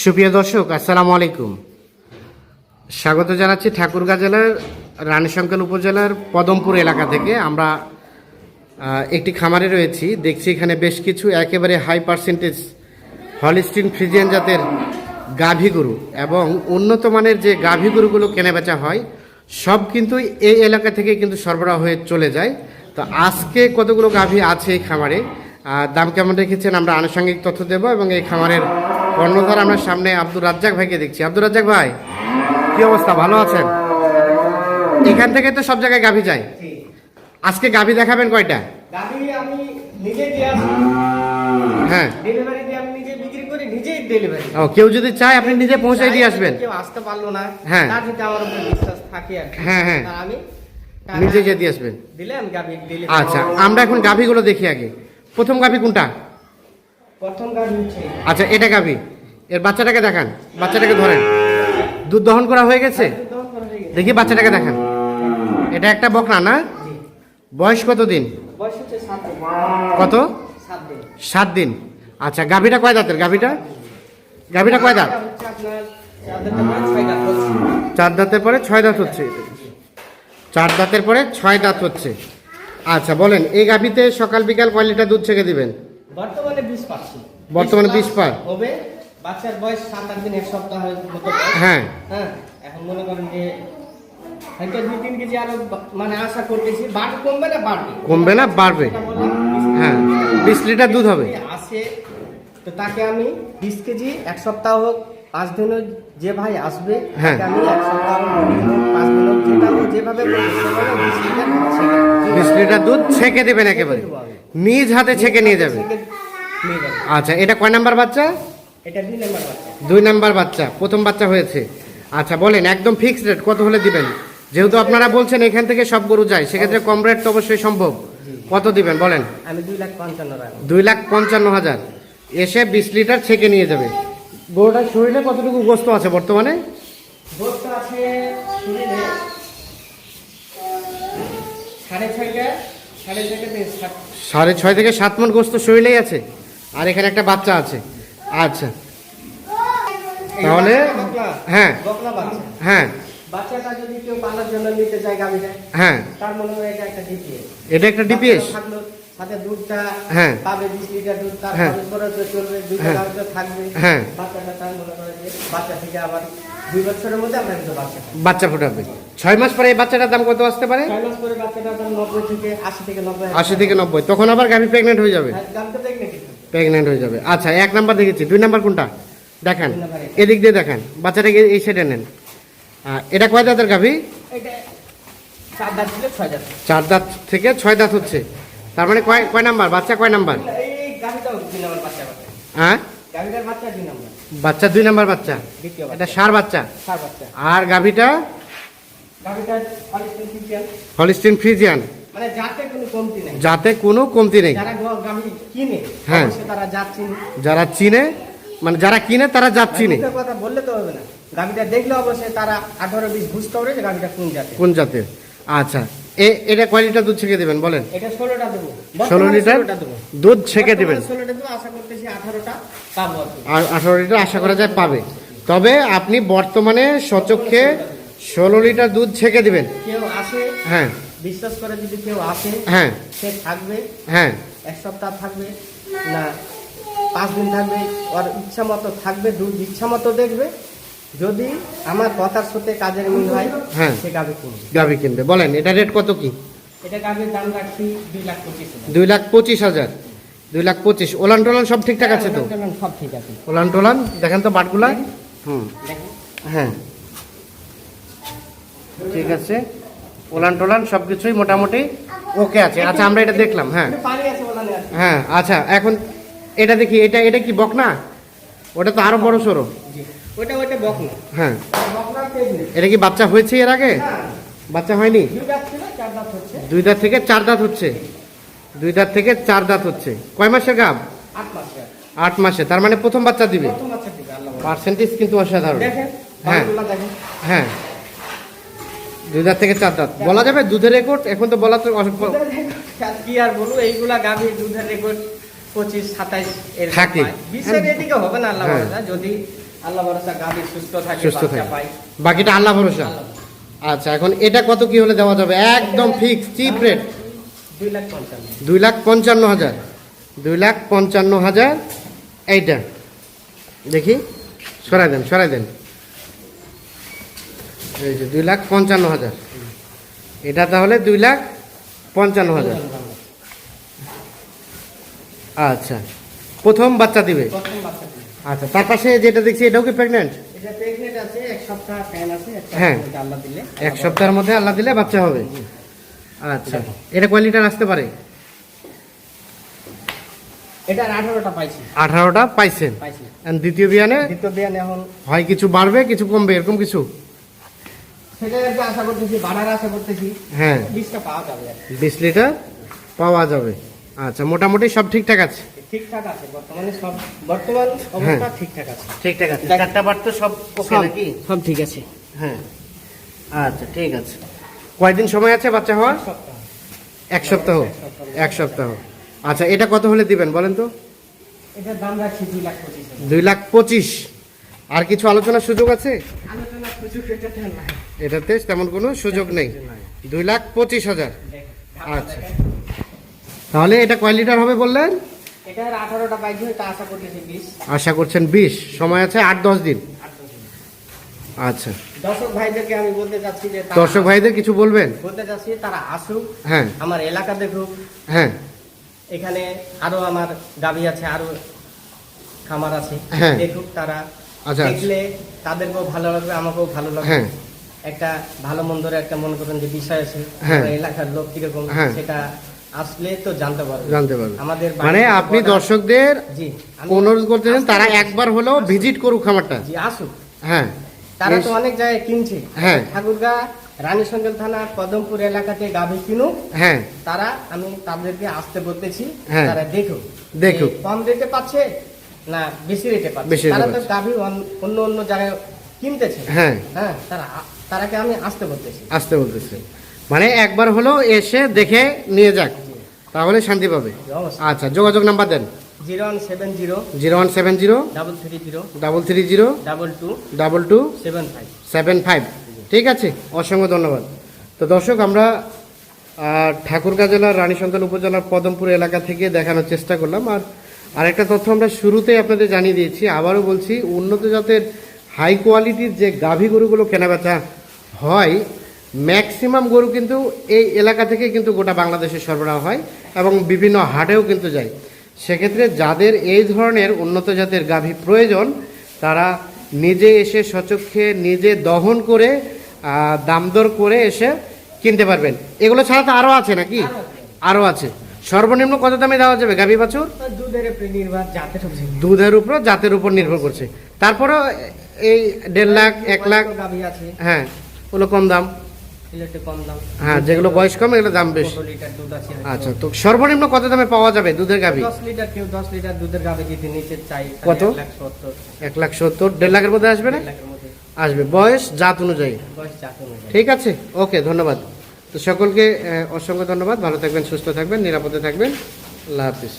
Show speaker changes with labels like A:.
A: সুপ্রিয় দর্শক, আসসালামু আলাইকুম। স্বাগত জানাচ্ছি ঠাকুরগাঁ জেলার রানীশঙ্কল উপজেলার পদমপুর এলাকা থেকে। আমরা একটি খামারে রয়েছি। দেখছি এখানে বেশ কিছু একেবারে হাই পার্সেন্টেজ হলিস্টিন ফ্রিজিয়ান জাতের গাভী গরু এবং উন্নত মানের যে গাভী গরুগুলো কেনাবেচা হয়, সব কিন্তু এই এলাকা থেকে কিন্তু সরবরাহ হয়ে চলে যায়। তো আজকে কতগুলো গাভী আছে এই খামারে? দাম কেমন রেখেছেন? আমরা আনুষঙ্গিক তথ্য দেব এবং এই খামারের কর্ণধার আমরা সামনে আব্দুর রাজ্জাক ভাইকে দেখছি। আব্দুর রাজ্জাক ভাই কি অবস্থা? ভালো আছেন? এখান থেকে তো সব জায়গায় গাভী যায়। আজকে গাভী দেখাবেন কয়টা? হ্যাঁ। ও কেউ যদি চায় আপনি নিজে পৌঁছাই দিয়ে আসবেন।
B: আসতে পারল না।
A: হ্যাঁ।
B: আমার উপর বিশ্বাস থাকে
A: হ্যাঁ, হ্যাঁ।
B: আমি
A: নিজে গিয়ে দিয়ে আসবেন। আচ্ছা আমরা এখন গাভীগুলো দেখি আগে। প্রথম গাভী কোনটা?
B: প্রথম গাভি
A: আচ্ছা এটা গাভী। এর বাচ্চাটাকে দেখান। বাচ্চাটাকে ধরেন। দুধ দহন করা হয়ে গেছে। দেখি বাচ্চাটাকে দেখান। এটা একটা বকনা না? বয়স কত দিন? কত?
B: সাত দিন।
A: আচ্ছা গাভীটা কয় দাঁতের? গাভীটা? গাভীটা কয় দাঁত?
B: চার দাঁতের পরে ছয় দাঁত হচ্ছে।
A: চার দাঁতের পরে ছয় দাঁত হচ্ছে। পরে আচ্ছা বলেন এই গাভীতে সকাল বিকাল কয় লিটার দুধ ছেঁকে দিবেন?
B: বর্তমানে বিষ পাচ্ছি
A: বর্তমানে 20 পার।
B: হবে। বাচ্চার বয়স সাত আট দিন এক সপ্তাহের মতো
A: হ্যাঁ।
B: হ্যাঁ এখন মনে করেন যে হয়তো দুই তিন কেজি আরও মানে আশা করতেছি বাড়বে কমবে না বাড়বে।
A: কমবে না বাড়বে। হ্যাঁ বিশ লিটার দুধ হবে।
B: আসে তো তাকে আমি বিশ কেজি এক সপ্তাহ হোক পাঁচ দিন যে ভাই আসবে
A: হ্যাঁ।
B: তাকে আমি এক সপ্তাহ পাঁচ দিন হোক, যেটা হোক, যেভাবে বিশ লিটার
A: দুধ ছেঁকে দেবেন একেবারে। নিজ হাতে ছেঁকে নিয়ে যাবে।
B: ছেঁকে নিয়ে যাবে।
A: আচ্ছা এটা কয় নাম্বার বাচ্চা?
B: এটা দুই নাম্বার বাচ্চা।
A: দুই নাম্বার বাচ্চা প্রথম বাচ্চা হয়েছে। আচ্ছা বলেন একদম ফিক্সড রেট কত হলে দিবেন? যেহেতু আপনারা বলছেন এখান থেকে সব গরু যায় সেক্ষেত্রে কম রেট তো অবশ্যই সম্ভব। কত দিবেন বলেন?
B: আমি দুই লাখ পঞ্চান্ন
A: দুই লাখ পঞ্চান্ন হাজার। এসে বিশ লিটার ছেঁকে নিয়ে যাবে। গরুটার শরীরে কতটুকু গোস্ত আছে বর্তমানে?
B: গোস্ত আছে শরীরে সাড়ে ছয়টা থেকে
A: সাড়ে ছয় থেকে সাত মন গোস্ত শরীরেই আছে। আর এখানে একটা বাচ্চা আছে। আচ্ছা তাহলে হ্যাঁ হ্যাঁ
B: বাচ্চাটা যদি কেউ পালার জন্য নিতে চায় গাভীটা
A: হ্যাঁ
B: তার মনে হয় এটা একটা ডিপিএস
A: এটা একটা ডিপিএস
B: সাথে দুধটা
A: হ্যাঁ।
B: পাবে বিশ লিটার দুধ তার
A: হ্যাঁ।
B: খরচ খরচ চলবে দুইটা। গাভীটা থাকবে
A: হ্যাঁ।
B: বাচ্চাটা তার মনে করে যে বাচ্চা থেকে আবার দুই বছরের মধ্যে আমরা কিন্তু বাচ্চা পাই।
A: বাচ্চা ফোটাবে ছয় মাস পরে এই বাচ্চাটার দাম কত আসতে পারে
B: ছয় মাস পরে নব্বই থেকে আশি থেকে নব্বই
A: আশি থেকে নব্বই তখন আবার গাভী প্রেগনেন্ট হয়ে যাবে? প্রেগনেন্ট হয়ে যাবে। আচ্ছা এক নাম্বার দেখেছি। দুই নাম্বার কোনটা? দেখান। এদিক দিয়ে দেখান। বাচ্চাটাকে এই সাইডে নেন। এটা কয় দাঁতের গাভী?
B: চার দাঁত
A: থেকে ছয় দাঁত। হচ্ছে। তার মানে কয় কয় নাম্বার? বাচ্চা কয় নাম্বার? হ্যাঁ?
B: বাচ্চা দুই নাম্বার।
A: বাচ্চা এটা সার বাচ্চা? আর গাভীটা? হলিস্টিন ফ্রিজিয়ান
B: মানে জাতে কোনো কমতি নেই।
A: যাতে কোনো কমতি নেই।
B: যারা গাভী কিনে
A: হ্যাঁ।
B: তারা জাত চিনে।
A: যারা চিনে মানে যারা কিনে তারা জাত চিনে।
B: কথা বললে তো হবে না। গাভীটা দেখলে অবশ্যই তারা আঠারো বিশ বুঝতে যে গাভীটা কোন জাতের।
A: কোন জাতের। আচ্ছা এ এটা কয় দুধ ছেঁকে দেবেন বলেন?
B: এটা ষোলোটা দেবো।
A: ষোলো লিটার দুধ ছেঁকে দেবেন।
B: ষোলোটা দেবো আশা করতেছি আঠারোটা পাবো আর
A: আঠারো লিটার আশা করা যায় পাবে। তবে আপনি বর্তমানে সচক্ষে ষোলো লিটার দুধ ছেঁকে দিবেন।
B: কেউ আসে
A: হ্যাঁ।
B: বিশ্বাস করে যদি কেউ আসে
A: হ্যাঁ।
B: সে থাকবে
A: হ্যাঁ।
B: এক সপ্তাহ থাকবে না পাঁচ দিন থাকবে ওর ইচ্ছা মতো থাকবে দুধ ইচ্ছা মতো দেখবে। যদি আমার কথার সাথে কাজের মিল হয়
A: হ্যাঁ।
B: সে গাভী কিনবে।
A: গাভি কিনবে। বলেন এটা রেট কত কি?
B: এটা গাভীর দাম রাখছি দুই লাখ পঁচিশ হাজার।
A: দুই লাখ পঁচিশ হাজার। দুই লাখ পঁচিশ। ওলান টোলান সব ঠিকঠাক আছে তো?
B: সব ঠিক আছে।
A: ওলান টোলান দেখেন তো বাটগুলা। হুম। হ্যাঁ। ঠিক আছে। ওলান টোলান সব কিছুই মোটামুটি ওকে আছে। আচ্ছা আমরা এটা দেখলাম হ্যাঁ। হ্যাঁ আচ্ছা এখন এটা দেখি এটা এটা কি বকনা? ওটা তো আরও বড়
B: জি ওটা ওটা বকনা।
A: হ্যাঁ। এটা কি বাচ্চা হয়েছে এর আগে? বাচ্চা হয়নি?
B: দুই দাঁত
A: থেকে চার দাঁত হচ্ছে। দুই দাঁত থেকে চার দাঁত হচ্ছে। কয় মাসের গাব?
B: আট মাসে
A: তার মানে প্রথম বাচ্চা দিবে। পার্সেন্টেজ কিন্তু অসাধারণ। হ্যাঁ। হ্যাঁ। দুই দাঁত থেকে চার দাঁত। বলা যাবে দুধের রেকর্ড? এখন তো বলা তো
B: কি আর বলব? এইগুলা গাভী দুধের রেকর্ড পঁচিশ সাতাইশ এর
A: থাকে।
B: বিশের এদিকে হবে না আল্লাহ
A: হ্যাঁ।
B: ভরসা, যদি আল্লাহ ভরসা গাভী সুস্থ থাকে
A: সুস্থ থাকে। বাকিটা আল্লাহ ভরসা। আচ্ছা এখন এটা কত কি হলে দেওয়া যাবে? একদম ফিক্স চিপ রেট
B: দুই লাখ পঞ্চান্ন
A: হাজার। দুই লাখ পঞ্চান্ন হাজার। এইটা। দেখি। সরাই দেন সরাই দেন। এই যে দুই লাখ পঞ্চান্ন হাজার। এটা তাহলে দুই লাখ পঞ্চান্ন হাজার। আচ্ছা প্রথম বাচ্চা দিবে। আচ্ছা তার পাশে যেটা দেখছি এটাও কি প্রেগনেন্ট হ্যাঁ। এক সপ্তাহের মধ্যে আল্লাহ দিলে বাচ্চা হবে। আচ্ছা এটা কয় লিটার আসতে পারে?
B: এটা আঠারোটা পাইছি।
A: পাইছেন। দ্বিতীয় বিয়ানে
B: দ্বিতীয় বিয়ানে
A: হয় কিছু বাড়বে কিছু কমবে এরকম কিছু?
B: সেটাই আর কি আশা করতেছি বাড়ার আশা করতেছি।
A: হ্যাঁ।
B: বীজটা পাওয়া যাবে
A: বিশ লিটার পাওয়া যাবে। আচ্ছা মোটামুটি সব ঠিকঠাক আছে?
B: ঠিকঠাক আছে বর্তমানে সব বর্তমান অবস্থা ঠিকঠাক আছে।
A: ঠিকঠাক আছে। চারটা বার তো সব ওকে নাকি?
B: সব ঠিক আছে।
A: হ্যাঁ। আচ্ছা ঠিক আছে। কয়দিন সময় আছে বাচ্চা হওয়ার? এক সপ্তাহ। এক সপ্তাহ। আচ্ছা এটা কত হলে দিবেন বলেন তো?
B: এটার দাম রাখছি দুই লাখ পঁচিশ
A: দুই লাখ পঁচিশ। আর কিছু আলোচনার সুযোগ আছে?
B: এটাতে
A: তেমন কোনো সুযোগ নেই। দুই লাখ পঁচিশ হাজার। আচ্ছা। তাহলে এটা কয় লিটার হবে বললেন?
B: আশা
A: করছেন বিশ। সময় আছে আট দশ দিন। আচ্ছা।
B: দর্শক ভাইদেরকে আমি বলতে চাচ্ছি যে
A: দর্শক ভাইদের কিছু বলবেন?
B: বলতে চাচ্ছি তারা আসুক
A: হ্যাঁ।
B: আমার এলাকা দেখুক।
A: হ্যাঁ।
B: এখানে আরও আমার গাভী আছে আরও খামার আছে।
A: হ্যাঁ।
B: দেখুক তারা
A: আচ্ছা।
B: দেখলে তাদেরকেও ভালো লাগবে আমাকেও ভালো লাগবে
A: হ্যাঁ।
B: একটা ভালো মন্দর একটা মনে করেন যে বিষয় আছে
A: হ্যাঁ।
B: এলাকার লোক কীরকম
A: হ্যাঁ।
B: সেটা আসলে তো জানতে পারবে
A: জানতে পারবেন
B: আমাদের
A: মানে আপনি দর্শকদের
B: জি
A: অনুরোধ করতেছেন তারা একবার হলেও ভিজিট করুক খামারটা
B: জি আসুক
A: হ্যাঁ
B: তারা তো অনেক জায়গায় কিনছে
A: হ্যাঁ।
B: ঠাকুরগা রানী সঞ্জল থানা কদমপুর এলাকাতে গাভী কিনুক
A: হ্যাঁ
B: তারা আমি তাদেরকে আসতে বলতেছি। তারা দেখুক
A: দেখুক।
B: কম রেটে পাচ্ছে না বেশি রেটে পাচ্ছে তারা তো গাভী অন্য অন্য জায়গায় কিনতেছে।
A: হ্যাঁ।
B: হ্যাঁ তারা তারাকে আমি আসতে বলতেছি।
A: আসতে বলতেছে। মানে একবার হলেও এসে দেখে নিয়ে যাক তাহলে শান্তি পাবে। আচ্ছা যোগাযোগ নাম্বার দেন।
B: Zero one seven zero
A: zero one seven zero
B: double three zero
A: double three zero
B: double two
A: double two
B: seven five.
A: Seven five. ঠিক আছে অসংখ্য ধন্যবাদ। তো দর্শক আমরা ঠাকুরগাঁ জেলার রানীশঙ্কল উপজেলার পদমপুর এলাকা থেকে দেখানোর চেষ্টা করলাম আর আরেকটা তথ্য আমরা শুরুতেই আপনাদের জানিয়ে দিয়েছি। আবারও বলছি উন্নত জাতের হাই কোয়ালিটির যে গাভী গরুগুলো কেনাবেচা হয় ম্যাক্সিমাম গরু কিন্তু এই এলাকা থেকে কিন্তু গোটা বাংলাদেশে সরবরাহ হয় এবং বিভিন্ন হাটেও কিন্তু যায়। সেক্ষেত্রে যাদের এই ধরনের উন্নত জাতের গাভী প্রয়োজন তারা নিজে এসে সচক্ষে নিজে দহন করে দামদর করে এসে কিনতে পারবেন। এগুলো ছাড়া তো আরও আছে নাকি? আরও আছে। সর্বনিম্ন কত দামে দেওয়া যাবে গাভী বাছুর?
B: দুধের উপরে নির্ভর জাতের উপরে
A: দুধের উপর জাতের উপর নির্ভর করছে। তারপরেও এই দেড় লাখ এক লাখ
B: গাভী আছে।
A: হ্যাঁ ওগুলো কম দাম।
B: কম দাম।
A: হ্যাঁ যেগুলো বয়স কম এগুলো দাম বেশি।
B: দুধ
A: আচ্ছা তো সর্বনিম্ন কত দামে পাওয়া যাবে দুধের গাভী?
B: লিটার কেউ দশ লিটার দুধের গাভী যদি নিতে চাই
A: কত?
B: এক লাখ সত্তর।
A: দেড় লাখের মধ্যে আসবে না? আসবে। বয়স জাত অনুযায়ী।
B: বয়স জাত অনুযায়ী।
A: ঠিক আছে? ওকে ধন্যবাদ। তো সকলকে অসংখ্য ধন্যবাদ। ভালো থাকবেন সুস্থ থাকবেন নিরাপদে থাকবেন। আল্লাহ হাফিজ।